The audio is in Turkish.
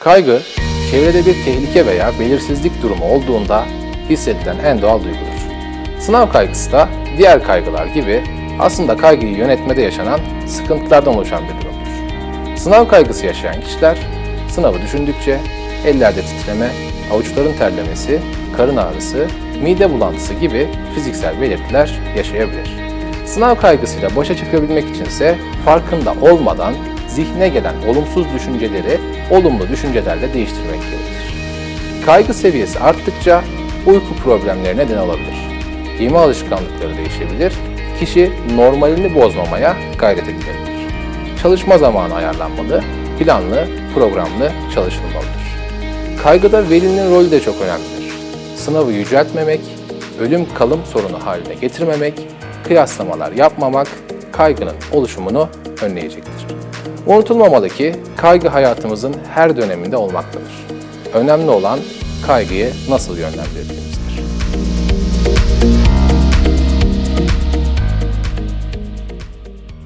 Kaygı, çevrede bir tehlike veya belirsizlik durumu olduğunda hissedilen en doğal duygudur. Sınav kaygısı da diğer kaygılar gibi aslında kaygıyı yönetmede yaşanan sıkıntılardan oluşan bir durumdur. Sınav kaygısı yaşayan kişiler sınavı düşündükçe ellerde titreme, avuçların terlemesi, karın ağrısı, mide bulantısı gibi fiziksel belirtiler yaşayabilir. Sınav kaygısıyla başa çıkabilmek içinse farkında olmadan zihne gelen olumsuz düşünceleri olumlu düşüncelerle değiştirmek gerekir. Kaygı seviyesi arttıkça uyku problemleri neden olabilir. Yeme alışkanlıkları değişebilir, kişi normalini bozmamaya gayret edilebilir. Çalışma zamanı ayarlanmalı, planlı, programlı çalışılmalıdır. Kaygıda velinin rolü de çok önemlidir. Sınavı yüceltmemek, ölüm kalım sorunu haline getirmemek, kıyaslamalar yapmamak kaygının oluşumunu önleyecektir. Unutulmamalı ki kaygı hayatımızın her döneminde olmaktadır. Önemli olan kaygıyı nasıl yönlendirdiğimizdir.